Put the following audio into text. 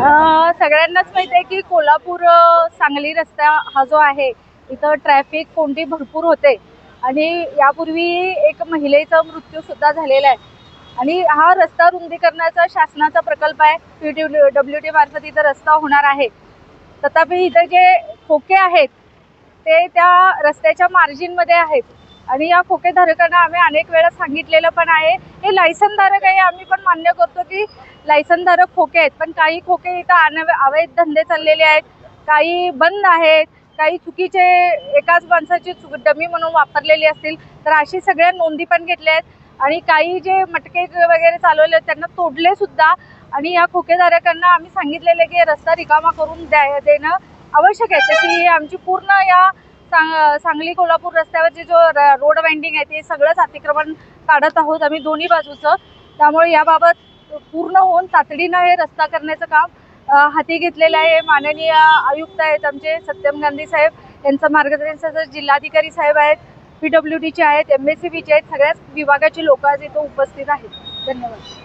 सगळ्यांनाच माहिती आहे की कोल्हापूर सांगली रस्ता हा जो आहे इथं ट्रॅफिक कोंडी भरपूर होते. आणि यापूर्वी एक महिलेचा मृत्यू सुद्धा झालेला आहे. आणि हा रस्ता रुंदीकरणाचा शासनाचा प्रकल्प आहे. पी डी डब्ल्यू टी मार्फत इथं रस्ता होणार आहे. तथापि इथं जे खोके आहेत ते त्या रस्त्याच्या मार्जिनमध्ये आहेत. आणि या खोकेधारकांना आम्ही अनेक वेळा सांगितलेलं पण आहे. हे लायसनधारक आहे आम्ही पण मान्य करतो की लायसनधारक खोके आहेत. पण काही खोके इथं अनव अवैध धंदे चाललेले आहेत. काही बंद आहेत. काही चुकीचे एकाच माणसाची चुक डमी म्हणून वापरलेली असतील. तर अशी सगळ्या नोंदी पण घेतल्या आहेत. आणि काही जे मटके वगैरे चालवले आहेत त्यांना तोडले सुद्धा. आणि या खोकेधारकांना आम्ही सांगितलेलं आहे की रस्ता रिकामा करून द्या देणं आवश्यक आहे. तशी ही आमची पूर्ण या सांगली कोल्हापूर रस्त्यावरचे जो र- रोड वाइंडिंग आहे ते सगळंच अतिक्रमण काढत आहोत आम्ही दोन्ही बाजूचं. त्यामुळे याबाबत पूर्ण होऊन तातडीनं हे रस्ता करण्याचं काम हाती घेतलेलं आहे. माननीय आयुक्त आहेत आमचे सत्यम गांधी साहेब यांचं मार्गदर्शन जिल्हाधिकारी साहेब आहेत पी डब्ल्यू डीचे आहेत एम एस सी बीचे आहेत सगळ्याच विभागाची लोक आज इथं उपस्थित आहेत. धन्यवाद.